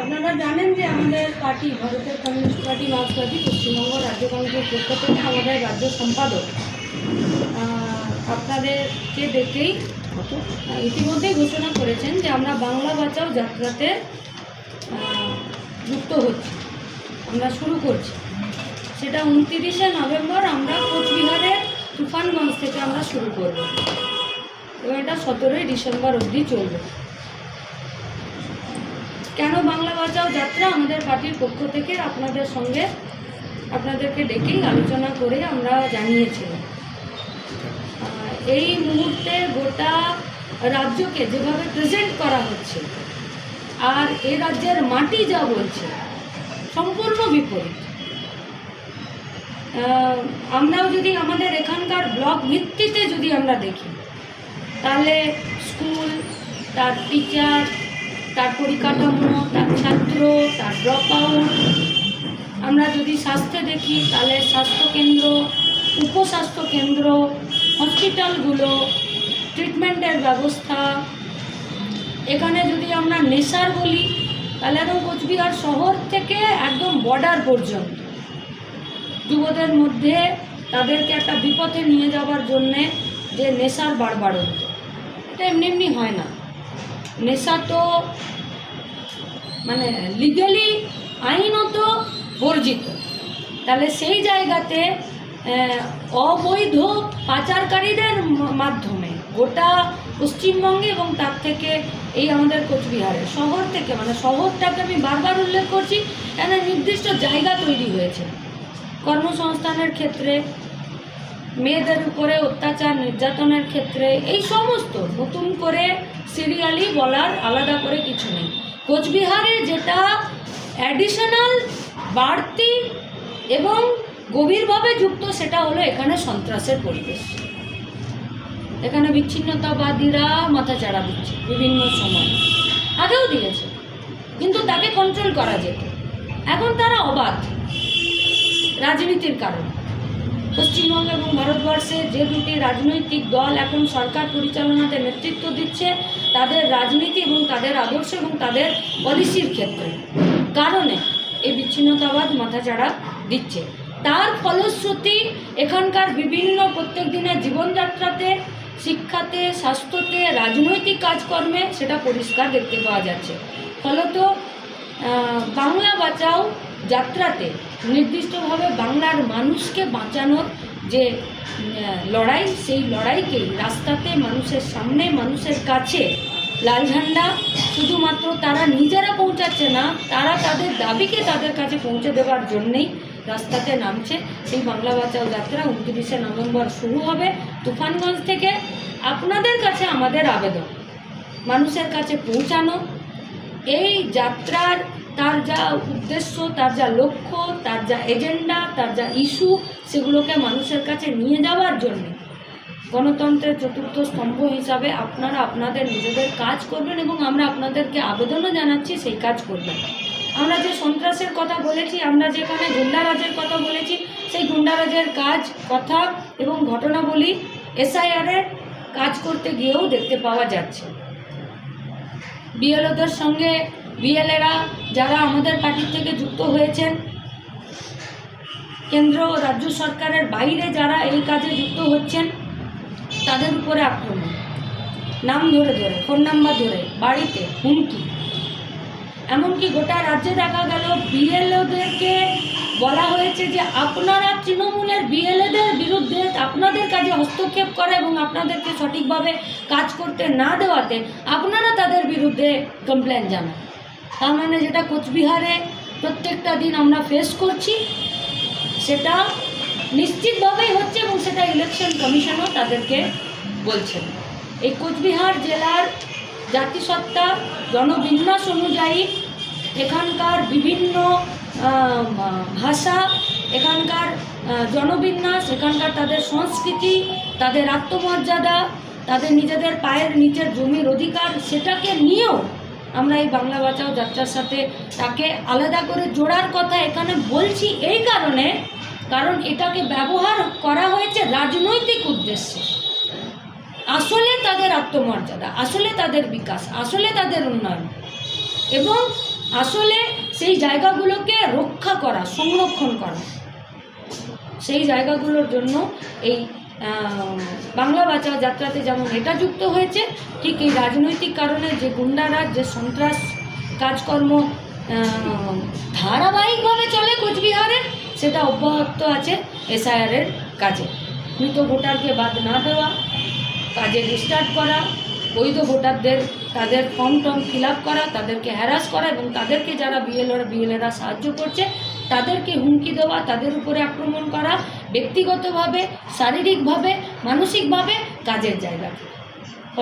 আপনারা জানেন যে আমাদের পার্টি, ভারতের কমিউনিস্ট পার্টি মার্ক্সবাদী পশ্চিমবঙ্গ রাজ্য কমিটির পক্ষ থেকে আমাদের রাজ্য সম্পাদক। আপনাদেরকে দেখেই ইতিমধ্যেই ঘোষণা করেছেন যে আমরা বাংলা বাঁচাও যাত্রাতে যুক্ত হচ্ছি। আমরা শুরু করছি। সেটা উনতিরিশে নভেম্বর আমরা কোচবিহারের তুফানগঞ্জ থেকে আমরা শুরু করব। এবং এটা সতেরোই ডিসেম্বর অবধি চলবে। কেন বাংলা বাঁচাও যাত্রা আমাদের পার্টির পক্ষ থেকে আপনাদের সঙ্গে আপনাদেরকে ডেকেই আলোচনা করে আমরা জানিয়েছিলাম। এই মুহূর্তে গোটা রাজ্যকে যেভাবে প্রেজেন্ট করা হচ্ছে, আর এ রাজ্যের মাটি যা বলছে, সম্পূর্ণ বিপরীত। আমরাও যদি আমাদের এখানকার ব্লক ভিত্তিতে যদি আমরা দেখি, তাহলে স্কুল, তার টিচার তার পরিকাঠামো, তার ছাত্র, তার ড্রপ আউট আমরা যদি স্বাস্থ্যে দেখি, তাহলে স্বাস্থ্যকেন্দ্র, উপস্বাস্থ্য কেন্দ্র, হসপিটালগুলো, ট্রিটমেন্টের ব্যবস্থা। এখানে যদি আমরা নেশার বলি, তাহলে একদম কোচবিহার শহর থেকে একদম বর্ডার পর্যন্ত। যুবদের মধ্যে তাদেরকে একটা বিপথে নিয়ে যাওয়ার জন্যে যে নেশার বাড়বাড়ন্ত এটা এমনি এমনি হয় না। নেশা তো মানে লিগালি আইনত বর্জিত। তাহলে সেই জায়গাতে অবৈধ পাচারকারীদের মাধ্যমে গোটা পশ্চিমবঙ্গে এবং তার থেকে এই আমাদের কোচবিহারে শহর থেকে মানে শহরটাকে আমি বারবার উল্লেখ করছি, একটা নির্দিষ্ট জায়গা তৈরি হয়েছে। কর্মসংস্থানের ক্ষেত্রে মেয়েদের উপরে অত্যাচার, নির্যাতনের ক্ষেত্রে এই সমস্ত নতুন করে সিরিয়ালি বলার আলাদা করে কিছু নেই। কোচবিহারে যেটা অ্যাডিশনাল বাড়তি এবং গভীরভাবে যুক্ত, সেটা হলো এখানে সন্ত্রাসের পরিবেশ। এখানে বিচ্ছিন্নতাবাদীরা মাথা চাড়া দিচ্ছে বিভিন্ন সময়। আগেও দিয়েছে, কিন্তু তাকে কন্ট্রোল করা যেত। এখন তারা অবাধ রাজনীতির কারণে। পশ্চিমবঙ্গ এবং ভারতবর্ষে যে দুটি রাজনৈতিক দল এখন সরকার পরিচালনাতে নেতৃত্ব দিচ্ছে, তাদের রাজনীতি এবং তাদের আদর্শ এবং তাদের পলিসির ক্ষেত্রে। কারণে এই বিচ্ছিন্নতাবাদ মাথাচাড়া দিচ্ছে। তার ফলশ্রুতি এখানকার বিভিন্ন প্রত্যেক দিনের জীবনযাত্রাতে, শিক্ষাতে, স্বাস্থ্যতে, রাজনৈতিক কাজকর্মে সেটা পরিষ্কার দেখতে পাওয়া যাচ্ছে। ফলত বাংলা বাঁচাও যাত্রাতে নির্দিষ্টভাবে বাংলার মানুষকে বাঁচানোর যে লড়াই, সেই লড়াইকেই রাস্তাতে মানুষের সামনে, মানুষের কাছে লাল ঝান্ডা, শুধুমাত্র তারা নিজেরা পৌঁছাচ্ছে না, তারা তাদের দাবিকে তাদের কাছে পৌঁছে দেওয়ার জন্যেই রাস্তাতে নামছে। সেই বাংলা বাঁচাও যাত্রা উনত্রিশে নভেম্বর শুরু হবে তুফানগঞ্জ থেকে। আপনাদের কাছে আমাদের আবেদন। মানুষের কাছে পৌঁছানো। এই যাত্রার তার যা উদ্দেশ্য, তার যা লক্ষ্য, তার যা এজেন্ডা তার যা ইস্যু সেগুলোকে মানুষের কাছে নিয়ে যাওয়ার জন্য গণতন্ত্রের চতুর্থ স্তম্ভ হিসাবে আপনারা আপনাদের নিজেদের কাজ করবেন এবং আমরা আপনাদেরকে আবেদনও জানাচ্ছি সেই কাজ করবেন। আমরা যে সন্ত্রাসের কথা বলেছি, আমরা যেখানে গুন্ডারাজের কথা বলেছি, সেই গুন্ডারাজের কাজ, কথা এবং ঘটনাবলী এসআইআরের কাজ করতে গিয়েও দেখতে পাওয়া যাচ্ছে। বিএলওদের সঙ্গে বিএলএরা যারা আমাদের পার্টির থেকে যুক্ত হয়েছেন, কেন্দ্র ও রাজ্য সরকারের বাইরে যারা এই কাজে যুক্ত হচ্ছেন, তাদের উপরে আক্রমণ। নাম ধরে ধরে, ফোন নাম্বার ধরে, বাড়িতে হুমকি। এমনকি গোটা রাজ্যে দেখা গেল, বিএলওদেরকে বলা হয়েছে যে আপনারা তৃণমূলের বিএলএদের বিরুদ্ধে আপনাদের কাজে হস্তক্ষেপ করা এবং আপনাদেরকে সঠিকভাবে কাজ করতে না দেওয়াতে আপনারা তাদের বিরুদ্ধে কমপ্লেন জানান। তার মানে যেটা কোচবিহারে প্রত্যেকটা দিন আমরা ফেস করছি, সেটা নিশ্চিতভাবেই হচ্ছে এবং সেটা ইলেকশন কমিশনও তাদেরকে বলছেন। এই কোচবিহার জেলার জাতিসত্তা, জনবিন্যাস অনুযায়ী এখানকার বিভিন্ন ভাষা, এখানকার জনবিন্যাস, এখানকার তাদের সংস্কৃতি, তাদের আত্মমর্যাদা, তাদের নিজেদের পায়ের নিচের জমির অধিকার, সেটাকে নিয়েও আমরা এই বাংলা বাঁচাও যাত্রার সাথে তাকে আলাদা করে জোড়ার কথা এখানে বলছি এই কারণে, কারণ এটাকে ব্যবহার করা হয়েছে রাজনৈতিক উদ্দেশ্যে। আসলে তাদের আত্মমর্যাদা, আসলে তাদের বিকাশ, আসলে তাদের উন্নয়ন। এবং আসলে সেই জায়গাগুলোকে রক্ষা করা, সংরক্ষণ করা। সেই জায়গাগুলোর জন্য এই বাংলা বাঁচাও যাত্রাতে যেমন এটা যুক্ত হয়েছে, ঠিক এই রাজনৈতিক কারণে যে গুন্ডারাজ যে সন্ত্রাস কাজকর্ম ধারাবাহিকভাবে চলে কোচবিহারে, সেটা অব্যাহত আছে এসআইআরের কাজে। মৃত ভোটারকে বাদ না দেওয়া, কাজে রিস্টার্ট করা, বৈধ ভোটারদের, তাদের ফর্ম টর্ম ফিল করা, তাদেরকে হ্যারাস করা এবং তাদেরকে যারা বিএলওরা বিএলএরা সাহায্য করছে, তাদেরকে হুমকি দেওয়া, তাদের উপরে আক্রমণ করা ব্যক্তিগতভাবে শারীরিকভাবে মানসিকভাবে কাজের জায়গা থেকে।